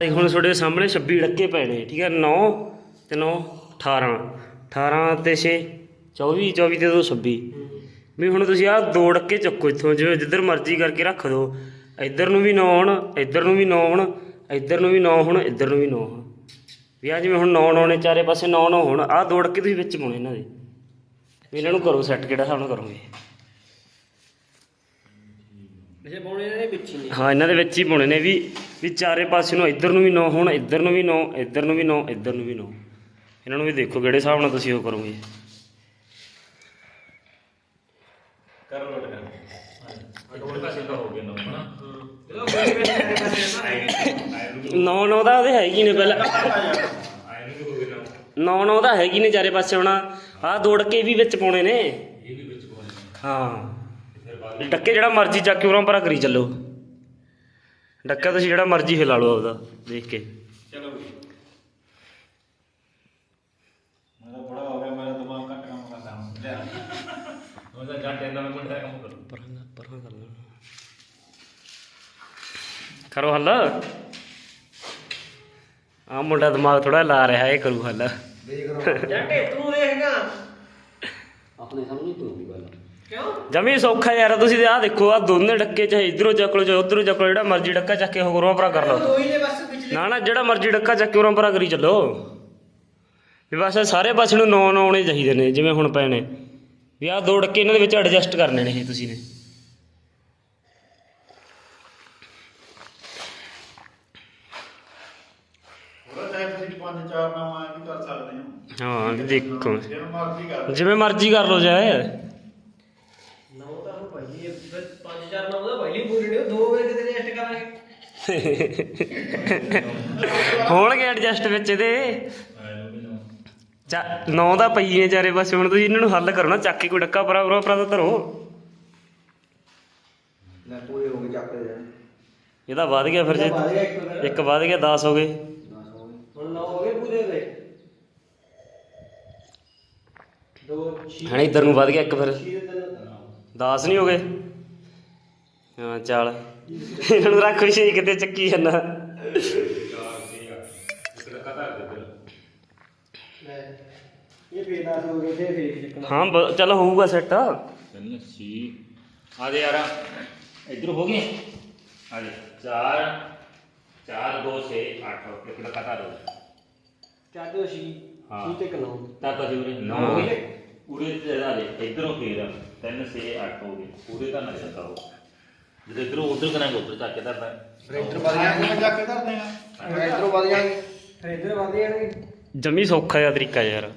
ਦੇਖ ਹੁਣ ਤੁਹਾਡੇ ਸਾਹਮਣੇ 26 ਡੱਕੇ ਪਏ ਨੇ ਠੀਕ ਹੈ? 9 ਤੇ 9 18 18 ਤੇ 6 24 24 ਤੇ 2 26 ਵੀ ਹੁਣ ਤੁਸੀਂ ਆਹ ਦੋ ਡੱਕੇ ਚੱਕੋ ਇੱਥੋਂ ਜਿਵੇਂ ਜਿੱਧਰ ਮਰਜ਼ੀ ਕਰਕੇ ਰੱਖ ਦਿਓ ਇੱਧਰ ਨੂੰ ਵੀ 9 ਹੋਣ ਇੱਧਰ ਨੂੰ ਵੀ 9 ਹੋਣ ਇੱਧਰ ਨੂੰ ਵੀ 9 ਹੋਣ ਇੱਧਰ ਨੂੰ ਵੀ 9 ਹੋਣ। ਵੀ ਆ ਜਿਵੇਂ ਹੁਣ 9 9 ਨੇ ਚਾਰੇ ਪਾਸੇ 9 9 ਹੋਣ ਆਹ ਦੋ ਡੱਕੇ ਤੁਸੀਂ ਵਿੱਚ ਪਾਉਣੇ ਇਹਨਾਂ ਦੇ। ਵੀ ਇਹਨਾਂ ਨੂੰ ਕਰੋ ਸੈੱਟ ਕਿਹੜਾ ਨਾਲ ਕਰੋਗੇ? ਵੈਸੇ ਪਾਉਣੇ ਇਹਨਾਂ ਦੇ ਵਿੱਚ ਹੀ ਨੇ। ਹਾਂ ਇਹਨਾਂ ਦੇ ਵਿੱਚ ਹੀ ਪਾਉਣੇ ਨੇ ਵੀ ਵੀ ਚਾਰੇ ਪਾਸੇ ਨੂੰ ਇੱਧਰ ਨੂੰ ਵੀ 9 ਹੋਣ ਇੱਧਰ ਨੂੰ ਵੀ 9 ਇੱਧਰ ਨੂੰ ਵੀ 9 ਇੱਧਰ ਨੂੰ ਵੀ 9 ਇਹਨਾਂ ਨੂੰ ਵੀ ਦੇਖੋ ਕਿਹੜੇ ਹਿਸਾਬ ਨਾਲ ਤੁਸੀਂ ਉਹ ਕਰੋਗੇ। ਕਰ ਲੋਟ ਕਰ। ਅਟੋਲ ਪਾਸੇ ਦਾ ਹੋ ਗਿਆ ਨਾ ਨਾ 9 9 ਦਾ ਉਹਦੇ ਹੈਗੀ ਨੇ ਪਹਿਲਾਂ। ਨੂੰ ਨਾ 9 9 ਦਾ ਹੈਗੀ ਨੇ ਚਾਰੇ ਪਾਸੇ ਹੋਣਾ। ਆਹ ਦੋ ਡੱਕੇ ਵੀ ਵਿੱਚ ਪਾਉਣੇ ਨੇ। ਇਹ ਵੀ ਵਿੱਚ ਪਾਉਣੇ ਹਾਂ। ਡੱਕੇ ਜਿਹੜਾ ਮਰਜ਼ੀ ਚੱਕ ਕੇ ਉਰਾਂ ਪਰਾਂ ਕਰੀ ਚੱਲੋ। ਡੱਕਾ ਤੁਸੀਂ ਜਿਹੜਾ ਮਰਜ਼ੀ ਹਿਲਾ ਲਓ ਆਪਦਾ ਦੇਖ ਕੇ। ਚਲੋ ਵੀ ਮੇਰਾ ਬੜਾ ਹੋ ਗਿਆ ਮੇਰਾ ਦਿਮਾਗ ਘੱਟ ਕੰਮ ਕਰਦਾ ਹੁਣ ਲਿਆ ਉਹਦਾ ਕੰਮ ਕਰੋ। ਪਰਾਂ ਕਰ- ਪਰਾਂ ਕਰ ਲਓ ਕਰੋ ਹੱਲ। ਆ ਮੁੰਡਾ ਦਿਮਾਗ ਥੋੜਾ ਲਾ ਰਿਹਾ ਇਹ ਕਰੂ ਹੱਲ। ਜੱਟੇ ਤੂੰ ਦੇਖਗਾ ਆਪਣੇ ਸਮਝ ਤੋਂ ਵੀ ਗੱਲ ਕਿਉਂ? ਜਮੀ ਸੌਖਾ ਯਾਰ ਤੁਸੀਂ ਆਹ ਦੇਖੋ ਆ ਦੋਨੇ ਡੱਕੇ ਚਾਹੇ ਇਧਰੋਂ ਚੱਕ ਲਓ ਚਾਹੇ ਉਧਰੋਂ ਚੱਕ ਲਓ ਜਿਹੜਾ ਮਰਜ਼ੀ ਡੱਕਾ ਚੱਕ ਕੇ ਹੋਰਾਂ ਪਰਾਂ ਕਰ ਲਓ। ਨੇ ਬਸ ਪਿਛਲੇ ਨਾ ਨਾ ਜਿਹੜਾ ਮਰਜ਼ੀ ਡੱਕਾ ਚੱਕ ਕੇ ਉਰਾਂ ਪਰਾਂ ਕਰੀ ਚੱਲੋ। ਵੀ ਬਸ ਇਹ ਸਾਰੇ ਪਾਸੇ ਨੂੰ ਨੌ ਨੌ ਆਉਣੇ ਚਾਹੀਦੇ ਨੇ ਜਿਵੇਂ ਹੁਣ ਪਏ ਨੇ। ਵੀ ਆਹ ਦੋ ਡੱਕੇ ਇਹਨਾਂ ਦੇ ਵਿੱਚ ਐਡਜਸਟ ਕਰਨੇ ਨੇ ਇਹ ਤੁਸੀਂ ਨੇ। ਉਹਦਾ ਚਾਹੇ ਤੁਸੀਂ ਪੰਜ ਚਾਰ ਨਾਮ ਆਏ ਵੀ ਕਰ ਸਕਦੇ ਹੋ। ਹਾਂ ਵੀ ਦੇਖੋ। ਜਿਵੇਂ ਮਰਜ਼ੀ ਕਰ ਜਿਵੇਂ ਮਰਜ਼ੀ ਕਰ ਲਓ ਜਾਏ ਨੌ ਤਾਂ ਹੁਣ ਭਾਈ ਇਹ ਫਿਰ ਪੰਜ ਚਾਰ ਨੌ ਦਾ ਪਹਿਲੀ ਪੂਰੀ ਨੇ ਦੋ ਵਾਰ ਕਿਤੇ ਰੈਸਟ ਕਰਾਂਗੇ ਹੋਣਗੇ ਐਡਜਸਟ ਵਿੱਚ ਇਹਦੇ। ਚਾ ਨੌ ਦਾ ਪਈ ਨੇ ਚਾਰੇ ਪਾਸੇ ਹੁਣ ਤੁਸੀਂ ਇਹਨਾਂ ਨੂੰ ਹੱਲ ਕਰੋ ਨਾ ਚੱਕ ਕੇ ਕੋਈ ਡੱਕਾ ਪਰਾ ਉਰਾ ਪਰਾ ਤਾਂ ਧਰੋ। ਲੈ ਪੂਰੇ ਹੋ ਗਏ ਚੱਕ ਦੇ ਇਹਦਾ ਵੱਧ ਗਿਆ ਫਿਰ ਜੇ ਇੱਕ ਵੱਧ ਗਿਆ 10 ਹੋ ਗਏ। 10 ਹੋ ਗਏ। ਹੁਣ ਨੌ ਹੋ ਗਏ ਪੂਰੇ ਦੇ। ਦੋ ਛੇ। ਹਣ ਇੱਧਰ ਨੂੰ ਵੱਧ ਗਿਆ ਇੱਕ ਫਿਰ। ਛੇ ਤੇ ਤਿੰਨ 10 ਨਹੀਂ ਹੋ ਗਏ। ਹਾਂ ਚੱਲ। ਇਹਨਾਂ ਨੂੰ ਰੱਖ ਵੀ ਸਹੀ ਕਿਤੇ ਚੱਕੀ ਜਾਂਦਾ ਇਹ 10 ਹੋ ਗਏ ਤੇ ਫੇਰ ਚੱਕਣਾ। ਹਾਂ ਬ- ਚੱਲ ਹੋਊਗਾ ਸੈੱਟ ਤਿੰਨ ਸੀ ਆ ਦੇ ਯਾਰ ਇਧਰ ਹੋ ਗਏ? ਆ ਦੇ 4 4 2 6 8 ਇੱਕ ਦਾ ਕਤਾ ਦੋ ਚਾਰ ਦੋ ਛੇ। ਹਾਂ। ਛੇ ਤੇ ਕਨੌ ਤਾਂ ਤਾਂ ਜੀ ਉਰੇ 9 ਹੋ ਗਏ। ਉਰੇ ਤੇ ਆ ਦੇ ਇਧਰੋਂ ਫੇਰ 3 6 8 ਹੋ ਗਏ। ਪੂਰੇ ਤਾਂ ਨਾ ਜਾਂਦਾ ਉਹ ਜਦੋਂ ਇਧਰੋਂ ਉਧਰ ਕਰਾਂਗੇ ਉਧਰ ਚੱਕ ਕੇ ਧਰਨਾ। ਟਰੈਕਟਰ ਵੱਧ ਜਾਣਗੇ ਜਾ ਕੇ ਧਰ ਦੇਣਾ ਟਰੈਕਟਰ ਵੱਧ ਜਾਣਗੇ ਫਿਰ ਇੱਧਰ ਵੱਧ ਜਾਣਗੇ ਜਮੀ ਸੌਖਾ ਜਿਹਾ ਤਰੀਕਾ ਯਾਰ।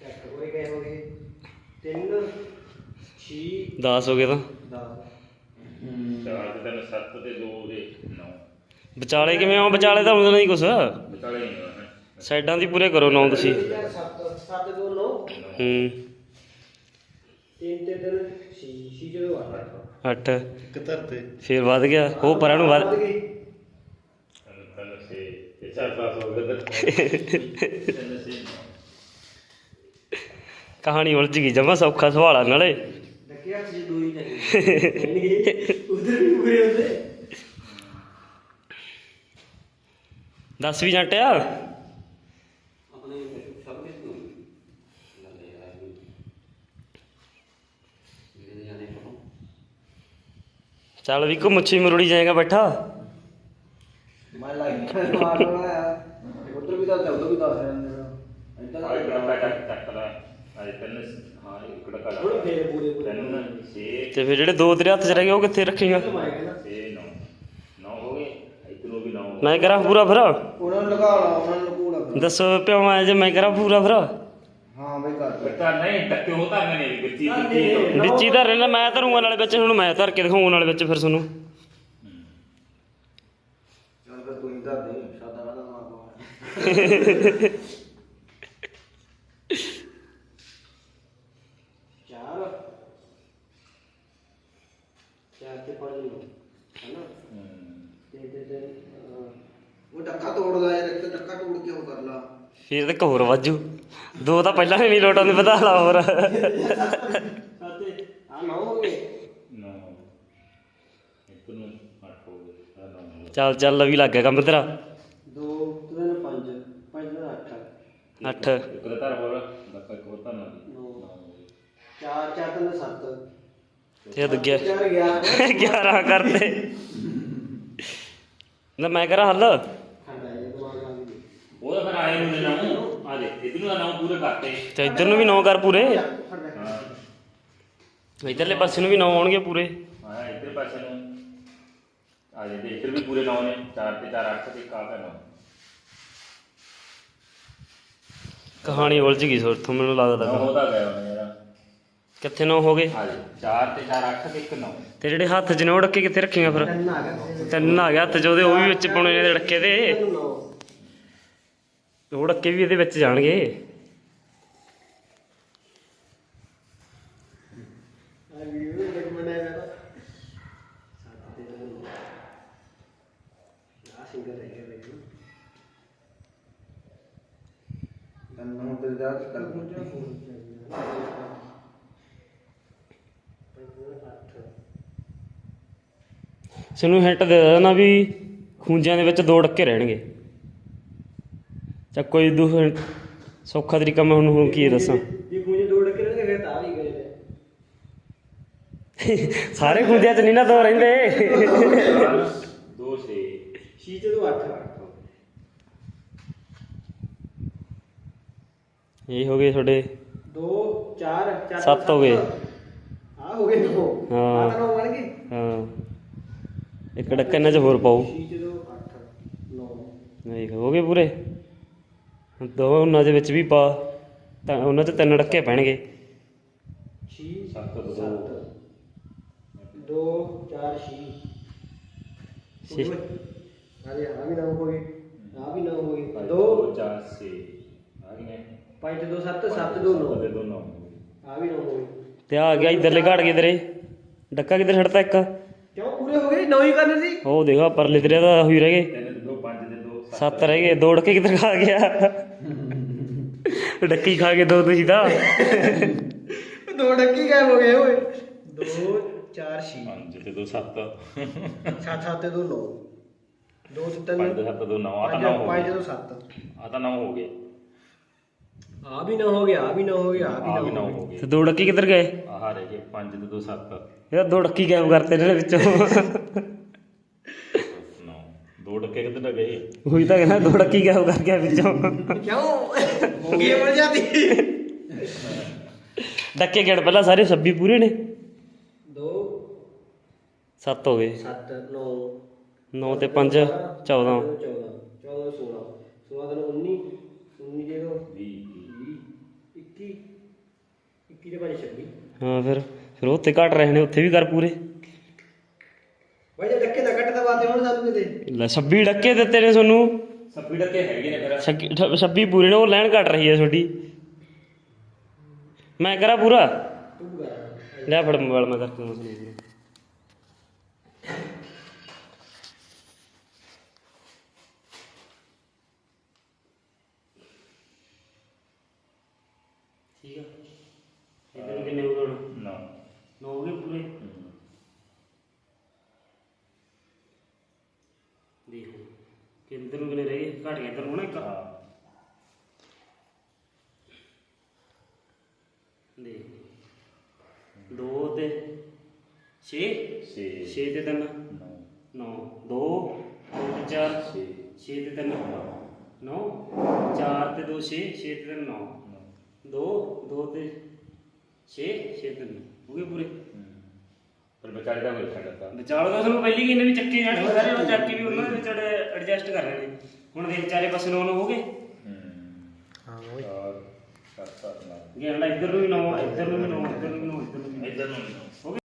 ਚੱਕ ਹੋਏ ਗਏ ਹੋ ਗਏ ਤਿੰਨ ਛੇ। 10 ਹੋ ਗਏ ਤਾਂ। 10 ਚਾਰ ਤੇ ਤਿੰਨ 7 ਤੇ 2 ਦੇ 9 ਵਿਚਾਲੇ ਕਿਵੇਂ ਆ ਵਿਚਾਲੇ ਤਾਂ ਹੁੰਦਾ ਨਹੀਂ ਕੁਛ। ਵਿਚਾਲੇ ਨਹੀਂ ਸਾਈਡਾਂ ਦੀ ਪੂਰੇ ਕਰੋ ਨੌ ਤੁਸੀਂ। 7 7 ਦੋ 9 ਹੂੰ। ਤਿੰਨ ਤੇ ਤਿੰਨ ਛੇ ਛੇ ਜਦੋਂ 8 8 ਇੱਕ ਧਰਤੇ। ਫਿਰ ਵੱਧ ਗਿਆ। ਉਹ ਪਰਾਂ ਨੂੰ ਵੱਧ। ਗਈ ਕਹਾਣੀ ਉਲਝ ਗਈ। ਜਮਾ ਸੌਖਾ ਸਵਾਲ ਆ ਨਾਲੇ। ਡੱਕਿਆ ਸੀ ਦੋ ਹੀ ਚਾਹੀਦੇ ਉਧਰ ਵੀ ਪੂਰੇ ਹੁੰਦੇ। ਦੱਸ ਵੀ ਜੰਟਿਆ ਆਪਣੇ ਸਭ ਕੁਝ ਤੋਂ ਗੱਲ ਯਾਰ ਜਿਹੜੇ ਜਾਣੇ ਕੋਲ ਚੱਲ ਵੀ ਕੋ ਮੁੱਛੀ ਮਰੁੜੀ ਜਾਏਗਾ ਬੈਠਾ। ਮੈਂ ਲੱਗ ਮਾਰ ਰਹਾ ਉਧਰ ਵੀ ਤਾਂ ਉਧਰ ਵੀ ਫੇਰ ਤੇ ਜਿਹੜੇ ਦੋ ਤੇਰੇ ਹੱਥ 'ਚ ਰਹਿ ਗਏ ਉਹ ਕਿੱਥੇ ਰੱਖੇਗਾ? ਮੈਂ ਕਹਿੰਦਾ ਛੇ ਨੌ। ਨੌ ਹੋ ਗਏ? ਇਧਰੋਂ ਵੀ ਨੌ ਮੈਂ ਕਰਾਂ ਪੂਰਾ ਫਿਰ। ਉਹਨਾਂ ਨੂੰ ਲਗਾ ਲਾ ਉਹਨਾਂ ਨੂੰ ਕੂੜਾ ਦੱਸੋ ਪਿਓ ਮੈਂ ਜੇ ਮੈਂ ਕਰਾਂ ਪੂਰਾ ਦੇ। ਬੱਚਾ ਨਹੀਂ ਟੱਕੇ ਹੋ ਤਾਂ ਨਹੀਂ ਵਿੱਚੀ ਨਾ, ਵਿੱਚੀ। ਵਿੱਚ ਹੀ ਧਰ ਲੈਣਾ ਮੈਂ ਧਰੂੰਗਾ ਨਾਲੇ ਵਿੱਚ ਹੁਣ ਮੈਂ ਧਰ ਕੇ ਦਿਖਾਉਣ ਨਾਲੇ ਵਿੱਚ ਫਿਰ ਤੁਹਾਨੂੰ। ਚੱਲ ਫਿਰ ਤੂੰ ਹੀ ਧਰ ਦੇ ਸਾਦਾ ਵਾਦਾ ਮਾਰ ਚਾਰ। ਚਾਰ ਤੇ ਪੰਜ ਨੂੰ ਹੈਨਾ? ਤੇ ਅਹ, ਉਹ ਡੱਕਾ ਤੋੜਦਾ ਯਾਰ ਇੱਕ ਤਾਂ ਡੱਕਾ ਤੋੜ ਕੇ ਉਹ ਕਰ ਲਾ। ਫਿਰ ਤੇ ਇੱਕ ਹੋਰ ਵਾਜੂ। ਦੋ ਤਾਂ ਪਹਿਲਾਂ ਹੀ ਨਹੀਂ ਲੋਟਾਂ ਦੇ ਵਧਾ ਲਾ ਹੋਰ। ਆ ਨੌ ਨੌ। ਇੱਕ ਨੂੰ 8 ਹੋ ਗਏ ਚੱਲ ਚੱਲ ਵੀ ਲੱਗ ਗਿਆ ਕੰਮ ਤੇਰਾ। ਦੋ ਤਿੰਨ ਪੰਜ ਪੰਜ ਤਿੰਨ ਅੱਠ। ਅੱਠ। ਇੱਕ ਦਾ ਧਰ ਹੋਰ ਦੱਕਾ ਇੱਕ ਹੋਰ ਧਰ ਨਾ। ਨੌ ਚਾਰ ਚਾਰ ਤਿੰਨ ਸੱਤ। ਤੇ ਤਾਂ ਗਿਆ ਚਾਰ ਗਿਆ 11 ਕਰਦੇ ਨਾ ਮੈਂ ਕਰਾਂ ਹੱਲ ਖੰਡਾ ਇਹ ਦਿਮਾਗ ਆ ਗਈ ਉਹਦਾ ਫਿਰ ਆਏ ਨੂੰ ਨਾ। ਆ ਦੇ ਇਧਰ ਨੂੰ ਨਾਮ ਪੂਰੇ ਕਰਤੇ। ਤੇ ਇੱਧਰ ਨੂੰ ਵੀ 9 ਕਰ ਪੂਰੇ? ਹਾਂ। ਇੱਧਰਲੇ ਪਾਸੇ ਨੂੰ ਵੀ 9 ਆਉਣਗੇ ਪੂਰੇ। ਹਾਂ ਇੱਧਰ ਪਾਸੇ ਨੂੰ। ਆ ਜੇ ਤੇ ਇੱਧਰ ਵੀ ਪੂਰੇ 9 ਨੇ। 4 ਤੇ 4 8 ਤੇ ਕਾ ਕਰਨਾ ਕਹਾਣੀ ਉਲਝ ਗਈ ਸੋ ਇੱਥੋਂ ਮੈਨੂੰ ਲੱਗਦਾ ਨੌ ਦਾ ਗਿਆ ਉਹਨੇ ਯਾਰ। ਕਿੱਥੇ 9 ਹੋ ਗਏ? ਆ ਜੇ 4 ਤੇ 4 8 ਤੇ 1 9 ਤੇ ਜਿਹੜੇ ਹੱਥ 'ਚ ਨੇ ਉਹ ਡੱਕੇ ਕਿੱਥੇ ਰੱਖੀਆਂ ਫਿਰ? ਤਿੰਨ ਆ ਗਿਆ ਤਿੰਨ ਆ ਗਿਆ ਹੱਥ 'ਚ ਉਹਦੇ ਉਹ ਵੀ ਵਿੱਚ ਪਾਉਣੇ ਨੇ ਡੱਕੇ ਦੇ। ਤਿੰਨ ਅੱਕੇ ਵੀ ਇਹਦੇ ਵਿੱਚ ਜਾਣਗੇ। ਆ ਤੇ ਦੋ ਆ ਸਿੰਗਰ ਸਾਨੂੰ ਹਿੰਟ ਦੇ ਦੇਣਾ ਵੀ ਖੂੰਜਿਆਂ ਦੇ ਵਿੱਚ ਦੋ ਡੱਕੇ ਰਹਿਣਗੇ। ਚਾ ਕੋਈ ਦੂ ਸੌਖਾ ਤਰੀਕਾ ਮੈਂ ਵੀ ਗਏ ਨੇ। ਸਾਰੇ ਖੂੰਜਿਆਂ 'ਚ ਨਹੀਂ ਨਾ ਦੋ ਰਹਿੰਦੇ। 2 6 ਛੀ ਤੇ ਦੋ ਅੱਠ ਇਹ ਹੋ ਗਏ ਤੁਹਾਡੇ ਦੋ ਚਾਰ ਚਾਰ ਸੱਤ ਹੋ ਗਏ। ਆ ਹੋ ਗਏ ਹਾਂ। ਆ ਤਾਂ ਨੌ ਬਣ ਗਏ। ਹਾਂ। ਇੱਕ ਡੱਕਾ ਇਹਨਾਂ 'ਚ ਹੋਰ ਪਾਓ। ਤੇ ਹੋ ਗਏ ਪੂਰੇ? ਦੋ ਉਹਨਾਂ ਦੇ ਵਿੱਚ ਵੀ ਪਾ ਤਾਂ ਉਹਨਾਂ 'ਚ ਤਿੰਨ ਡੱਕੇ ਪੈਣਗੇ। ਛੀ ਸੱਤ ਦੋ। ਸੱਤ ਦੋ ਚਾਰ ਛੀ। ਛੇ। ਅਰੇ ਆ ਵੀ ਨੌ ਹੋ ਗਏ ਆ ਵੀ ਨੌ ਹੋ ਗਏ। 2 ਦੋ। 4 6 ਆ ਗਏ ਤੇ ਦੋ ਸੱਤ ਸੱਤ ਦੋ ਨੌ ਤੇ 2 9 ਆ ਵੀ ਨੌ ਹੋ ਗਏ। ਤੇ ਆ ਗਿਆ ਇਧਰਲੇ ਘਾਟ ਕਿਧਰੇ? ਡੱਕਾ ਕਿੱਧਰ ਛੱਡਤਾ ਇੱਕ? ਕਿਉਂ ਪੂਰੇ ਹੋ ਗਏ? ਨੌ ਹੀ ਕਰਨੇ ਸੀ ਉਹ ਦੇਖਾ ਪਰਲੇ ਤੇਰੇ ਦਾ ਹੋਈ ਰਹਿ ਗਏ। 3 ਤੇ 2 5 ਤੇ 2 ਸੱਤ ਰਹਿ ਗਏ ਦੋ ਡੱਕੇ ਕਿੱਧਰ ਖਾ ਗਿਆ? ਡੱਕੀ ਖਾ ਕੇ ਦੋ ਤੁਸੀਂ ਤਾਂ। ਦੋ ਡੱਕੀ ਗਾਇਬ ਹੋ ਗਏ ਓਏ। ਦੋ ਚਾਰ ਛੀ। 5 ਤੇ 2 7 ਸੱਤ ਸੱਤ ਤੇ ਦੋ ਨੌ। ਦੋ ਤੇ 5 ਤਿੰਨ ਤੇ 7 2 9 ਆ ਤਾਂ ਪੰਜ 9 ਹੋ ਪੰਜ ਗਏ। ਤੇ ਦੋ ਸੱਤ। ਆ ਤਾਂ 9 ਹੋ ਗਏ। ਆ ਵੀ ਨੌ ਹੋ ਗਿਆ ਆ ਵੀ ਨੌ ਹੋ ਗਿਆ ਆ ਵੀ ਵੀ 9 ਨੌ ਹੋ ਗਏ ਤੇ ਦੋ ਡੱਕੀ ਕਿੱਧਰ ਗਏ? ਆਹ ਰਹਿ ਗਏ 5 ਤੇ 2 7 ਇਹ ਦੋ ਡੱਕੀ ਗਾਇਬ ਕਰਤੇ ਇਹਨਾਂ ਦੇ ਵਿੱਚੋਂ। 9 ਡੱਕੇ ਕਿੱਧਰ ਗਏ? ਉਹੀ ਤਾਂ ਕਹਿੰਦਾ ਦੋ ਡੱਕੀ ਗਾਇਬ ਕਰ ਗਿਆ ਵਿੱਚੋਂ। ਕਿਉਂ? ਗੇਮ ਬਣ ਜਾਂਦੀ। ਡੱਕੇ ਗਿਣ ਪਹਿਲਾਂ ਸਾਰੇ 26 ਪੂਰੇ ਨੇ। ਦੋ 7 ਹੋ ਗਏ। ਸੱਤ ਨੌ। 9 ਤੇ 5 14 ਚੌਦਾਂ ਚੌਦਾਂ ਸੋਲਾਂ। ਸੋਲਾਂ ਦਿਨ 19 19 ਦੇ ਦੋ। 20 21 21 ਦੇ ਪੰਜ 26 ਹਾਂ ਫਿਰ ਫਿਰ ਉੱਥੇ ਘਟ ਰਹੇ ਨੇ ਉੱਥੇ ਵੀ ਕਰ ਪੂਰੇ। ਬਾਈ ਜੇ ਡੱਕੇ ਦਾ ਕੱਟ ਦਾ ਕਿਤੇ ਲੈ 26 ਡੱਕੇ ਦਿੱਤੇ ਨੇ ਤੁਹਾਨੂੰ। 26 ਡੱਕੇ ਹੈਗੇ ਨੇ ਫਿਰ। 26 ਪੂਰੇ ਨੇ ਉਹ ਲੈਣ ਘਟ ਰਹੀ ਹੈ ਤੁਹਾਡੀ। ਮੈਂ ਕਰਾਂ ਪੂਰਾ? ਤੂੰ ਕਰ। ਲੈ ਫੜ ਮੋਬਾਈਲ ਮੈਂ ਕਰਕੇ ਤੁਹਾਨੂੰ। ਪੂਰਾ ਠੀਕ ਆ। ਦੇ। 2 ਤੇ 6 6 ਤੇ 3 9 2 4 6 6 ਤੇ 3 9 4 ਤੇ 2 6 6 ਤੇ 3 9 2 2 ਤੇ 6 6 ਤੇ 3 ਹੋ ਗਏ ਪੂਰੇ? ਪਰ ਵਿਚਾਲੇ ਦਾ ਕੋਈ ਫਾਇਦਾ ਤਾਂ। ਵਿਚਾਲੇ ਦਾ ਸਾਨੂੰ ਪਹਿਲੀ ਕਿੰਨੇ ਵੀ ਚੱਕੇ ਜਾਣ ਸਾਰੇ ਉਹ ਚੱਕੇ ਵੀ ਉਹਨਾਂ ਦੇ ਵਿੱਚ ਐਡਜਸਟ ਕਰ ਰਹੇ ਨੇ ਹੁਣ ਦੇ ਵਿਚਾਰੇ ਪਾਸੇ ਨੌ ਹੋ ਗਏ। ਹਾਂ। ਉਹ 7 7 ਨਾਲ ਗੇੜਾ ਇੱਧਰ ਨੂੰ ਵੀ ਨੌ ਇੱਧਰ ਨੂੰ ਵੀ ਨੌ ਇੱਧਰ ਨੂੰ ਵੀ ਨੌ ਇੱਧਰ ਨੂੰ ਵੀ ਨੌ। ਇੱਧਰ ਨੂੰ